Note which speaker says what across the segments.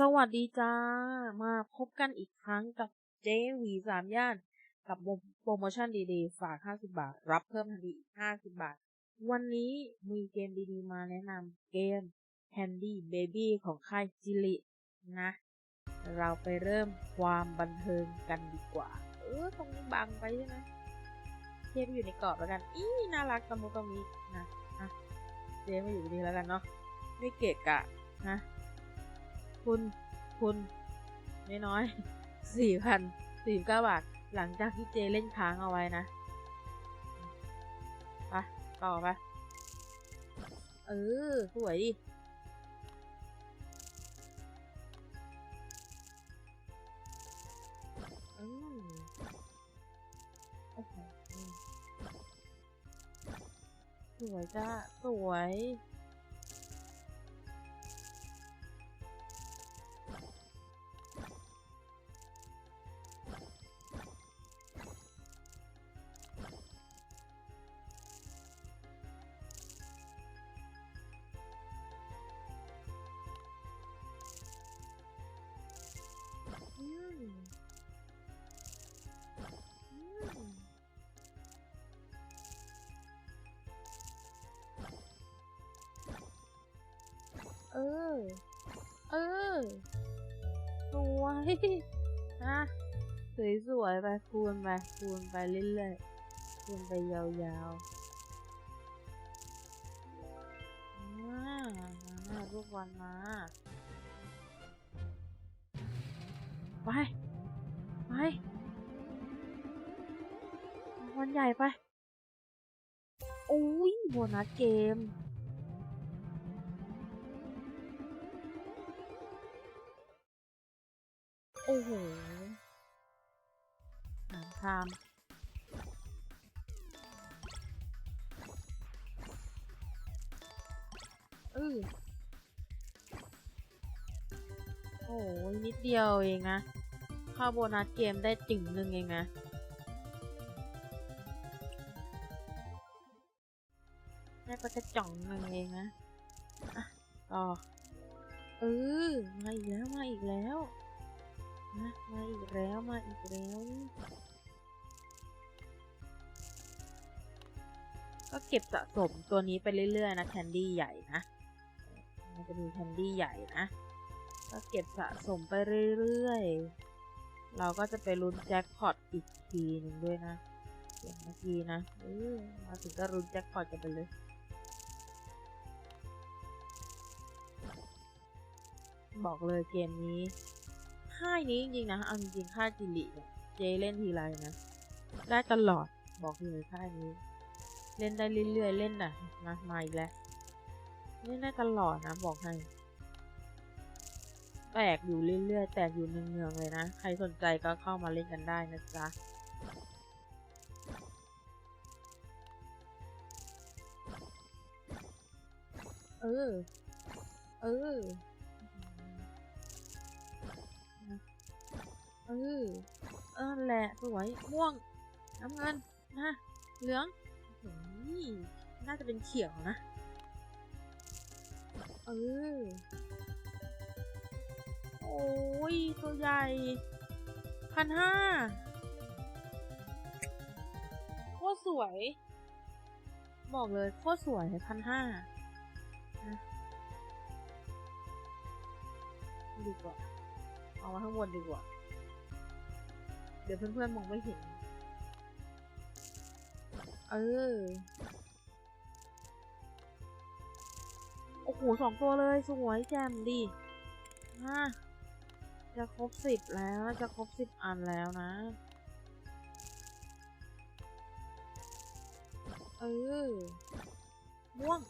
Speaker 1: สวัสดีจ้า มาพบกันอีกครั้งกับเจ๊วีสามย่าน กับโปรโมชั่นดีๆ ฝาก 50 บาท รับเพิ่มทันทีอีก 50 บาท วันนี้มีเกมดีๆ มาแนะนำเกม Candy Baby ของค่ายจิลินะ เราไปเริ่มความบันเทิงกันดีกว่า เออ ตรงนี้บังไปใช่ไหมเทปอยู่ในกรอบแล้วกัน อีน่ารักตะมุตะมินะอะเจ๊มาอยู่ดีแล้วกันเนาะไม่เกะกะนะ คุณคุณน้อยๆสี่พันสี่เก้าบาท หลังจากที่เจเล่นค้างเอาไว้นะ ไป ต่อไป เออ สวยดิสวยจ้าสวย เออ เออ สวยนะสวยๆไปคูณไปคูณไปเรื่อยๆคูณไปยาวๆอ่ามาลูกบอลมา ไป ไปวันใหญ่ไปโอ้ยโบนัสเกม อ้โหหางคามเออโอ้ยนิดเดียวเองนะเข้าโบนัสเกมได้จึงหนึ่งเองนะได้ไปกระจ่องหนึ่งเองนะอะต่อเออมาอีกแล้ว มาอีกแล้ว นะมาอีกแล้วมาอีกแล้วก็เก็บสะสมตัวนี้ไปเรื่อยๆนะแคนดี้ใหญ่นะมันจะมีแคนดี้ใหญ่นะก็เก็บสะสมไปเรื่อยๆ เราก็จะไปลุ้นแจ็คพอตอีกทีหนึ่งด้วยนะอย่างเมื่อกี้นะเออมาถึงก็ลุ้นแจ็คพอตกันไปเลยบอกเลยเกมนี้ ค่ายนี้จริงๆนะเอาจริงๆค่ายจิลิเนี่ยเจเล่นทีไรนะ ได้ตลอดบอกเลยค่ายนี้ เล่นได้เรื่อยๆเล่นน่ะมามาอีกแล้วเล่นได้ตลอดนะบอกให้แตกอยู่เรื่อยๆแตกอยู่เนืองๆเลยนะ ใครสนใจก็เข้ามาเล่นกันได้นะจ๊ะเออ เออ เออเออแหละสวยม่วงน้ำเงินนะเหลืองโอ้ยน่าจะเป็นเขียวนะ เออ โอ้ย ตัวใหญ่พันห้าโคตรสวย บอกเลยโคตรสวยพันห้าดีกว่า เอามาข้างบนดีกว่า เดี๋ยวเพื่อนๆมองไม่เห็น เออ โอ้โหสองตัวเลยสวยแจ่มดีอะจะครบสิบแล้วจะครบสิบอันแล้วนะ เออม่วง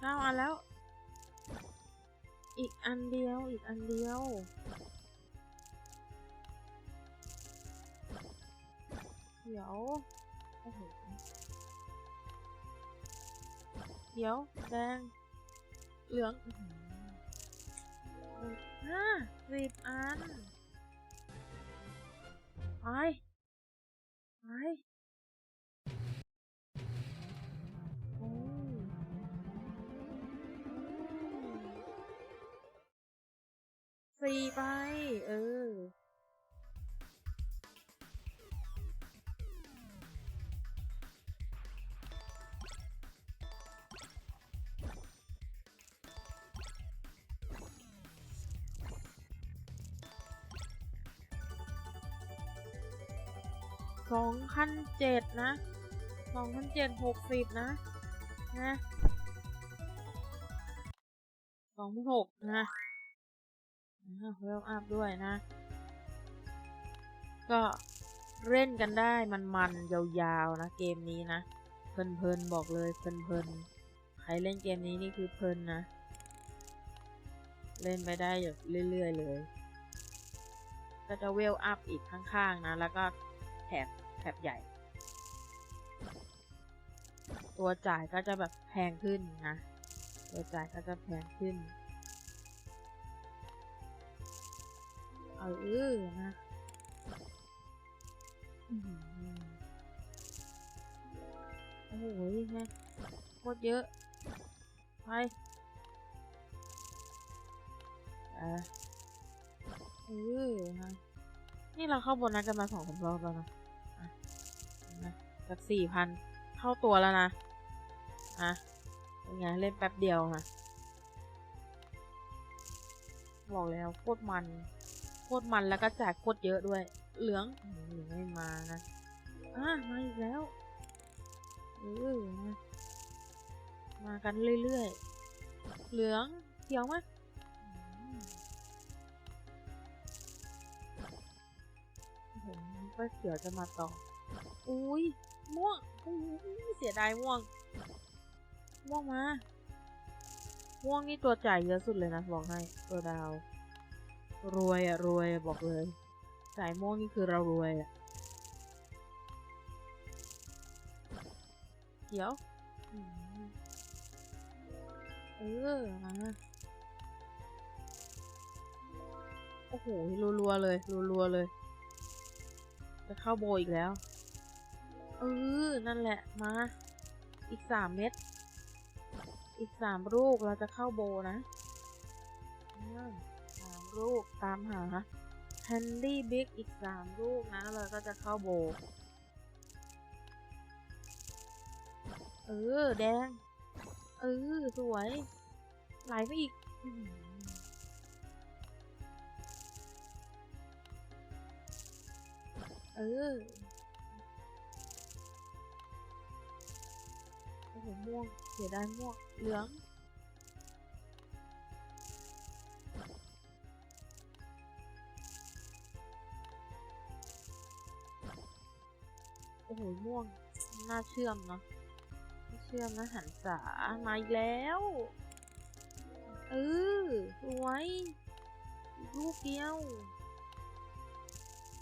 Speaker 1: เก้าอันแล้ว อีกอันเดียว อีกอันเดียว เดี๋ยว โอ้โหเขียว แดง เหลืองห้าสิบอัน ไป สี่ไป เออ สองพันเจ็ดนะ สองพันเจ็ดหกสิบนะ นะสองพันหกนะ เวลอัพด้วยนะ ก็เล่นกันได้มันๆ ยาวๆ นะ เกมนี้นะ เพลินๆ บอกเลยเพลินๆ ใครเล่นเกมนี้นี่คือเพลินนะ เล่นไปได้แบบเรื่อยๆ เลย ก็จะเวลอัพอีกข้างๆ นะ แล้วก็แถบแถบใหญ่ ตัวจ่ายก็จะแบบแพงขึ้นนะ ตัวจ่ายก็จะแพงขึ้น เออนะอื้อหือโอ้โหนะโคตรเยอะ ไปเออเออนะนี่เราเข้าบนนัดกันมาสองสามรอบแล้วนะอะนะจากสี่พันเข้าตัวแล้วนะอะเป็นไง เล่นแป๊บเดียวนะบอกแล้วโคตรมัน โคตรมันแล้วก็จ่ายโคตรเยอะด้วย เหลืองอืมเหลืองไม่มานะอะมาอีกแล้วเออนะมากันเรื่อยๆ เหลืองเขียวมั้ยอืมผมก็เขียวจะมาต่อ อุ้ยม่วงอุ้ยเสียดายม่วง ม่วงมา ม่วงนี่ตัวจ่ายเยอะสุดเลยนะบอกให้ ตัวดาว รวยอะรวยบอกเลยจ่ายม่วงนี่คือเรารวยอะเขียวเออมาโอ้โหรัวๆเลยรัวๆเลย จะเข้าโบอีกแล้วเออนั่นแหละมา อีกสามเม็ดอีกสามลูกเราจะเข้าโบนะ อืมสามลูก ตามหา Handy Big อีกสามลูกนะเราก็จะเข้าโบ เออ แดง เออ สวย ไหลไปอีกเออ โอ้โหม่วง เสียดายม่วง เหลือง อ้โหม่วงน่าเชื่อมเนาะน่าเชื่อมนะหันษามาอีกแล้วเออสวยอีกลูกเดียว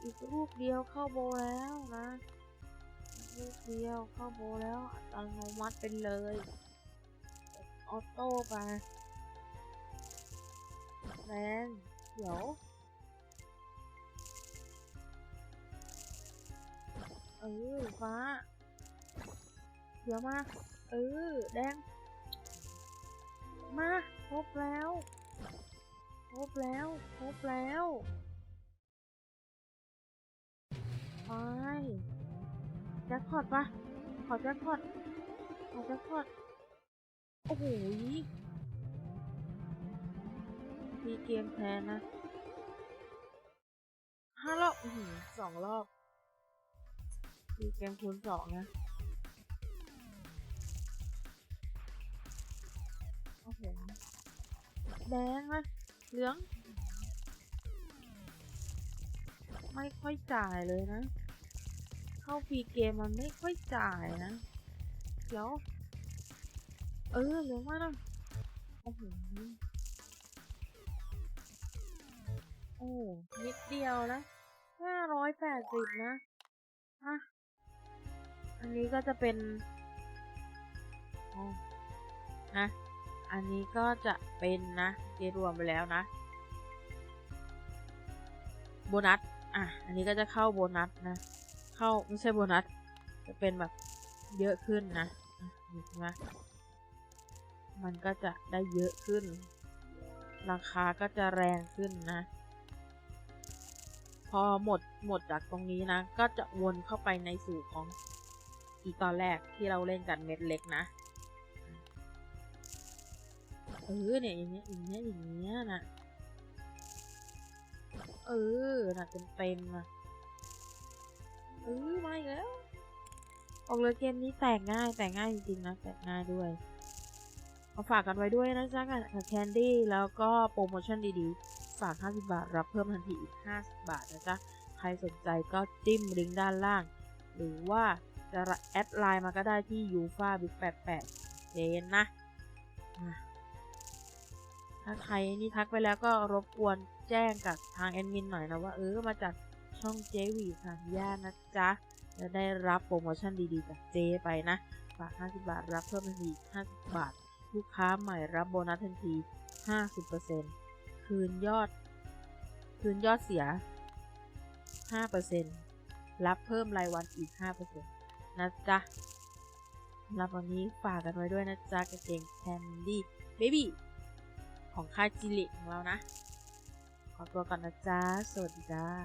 Speaker 1: อีกลูกเดียวเข้าโบแล้วนะลูกเดียวเข้าโบแล้วอัตโนมัติเป็นเลยออโต้ไปแรงเดี๋ยว เออฟ้าเดี๋ยวมา เออ แดง มาครบแล้วครบแล้วครบแล้วไปแจ็คพอตปะขอแจ็คพอตขอแจ็คพอตโอ้โหมีเกมแพ้นะห้ารอบอื้อหือสองรอบ มีเกมคูณสองนะ โอ้โหแดงนะเหลือง ไม่ค่อยจ่ายเลยนะ เข้าฟรีเกมมันไม่ค่อยจ่ายนะ เดี๋ยว เออเหลืองมากนะโอ้โหโอ้นิดเดียวนะห้าร้อยแปดสิบนะ ฮะ อันนี้ก็จะเป็นอ๋อนะ อันนี้ก็จะเป็นนะที่รวมไปแล้วนะ โบนัส อะ อันนี้ก็จะเข้าโบนัสนะ เข้าไม่ใช่โบนัส จะเป็นแบบเยอะขึ้นนะอะเห็นไหมมันก็จะได้เยอะขึ้น ราคาก็จะแรงขึ้นนะ พอหมดหมดจากตรงนี้นะ ก็จะวนเข้าไปในสู่ของ อีตอนแรกที่เราเล่นกันเม็ดเล็กนะเออเนี่ยอย่างเงี้ยอย่างเงี้ยอย่างเงี้ยนะเออน่ะเต็มเต็มนะเออมาอีกแล้วออกเลยเกมนี้แตกง่ายแตกง่ายจริงๆนะแตกง่ายด้วยเอาฝากกันไว้ด้วยนะจ๊ะกับแคนดี้แล้วก็โปรโมชั่นดีๆ ฝาก 50 บาท รับเพิ่มทันทีอีก 50 บาทนะจ๊ะ ใครสนใจก็จิ้มลิงก์ด้านล่าง หรือว่า จะแอดไลน์มาก็ได้ที่ยูฟาบิ๊ก88เจนนะอะถ้าใครนี่ทักไปแล้วก็รบกวนแจ้งกับทางแอดมินหน่อยนะว่า เออมาจากช่องเจวีสามย่านนะจ๊ะ จะได้รับโปรโมชั่นดีๆจากเจไปนะฝาก 50 บาท รับเพิ่มทันที50 บาท ลูกค้าใหม่รับโบนัสทันที 50%คืนยอด คืนยอดเสีย 5%รับเพิ่มรายวันอีก 5% นะจ๊ะสำหรับวันนี้ฝากกันไว้ด้วยนะจ๊ะกางเกงแคนดี้เบบี้ของค่ายจิลิของเรานะ ขอตัวก่อนนะจ๊ะ สวัสดีจ้า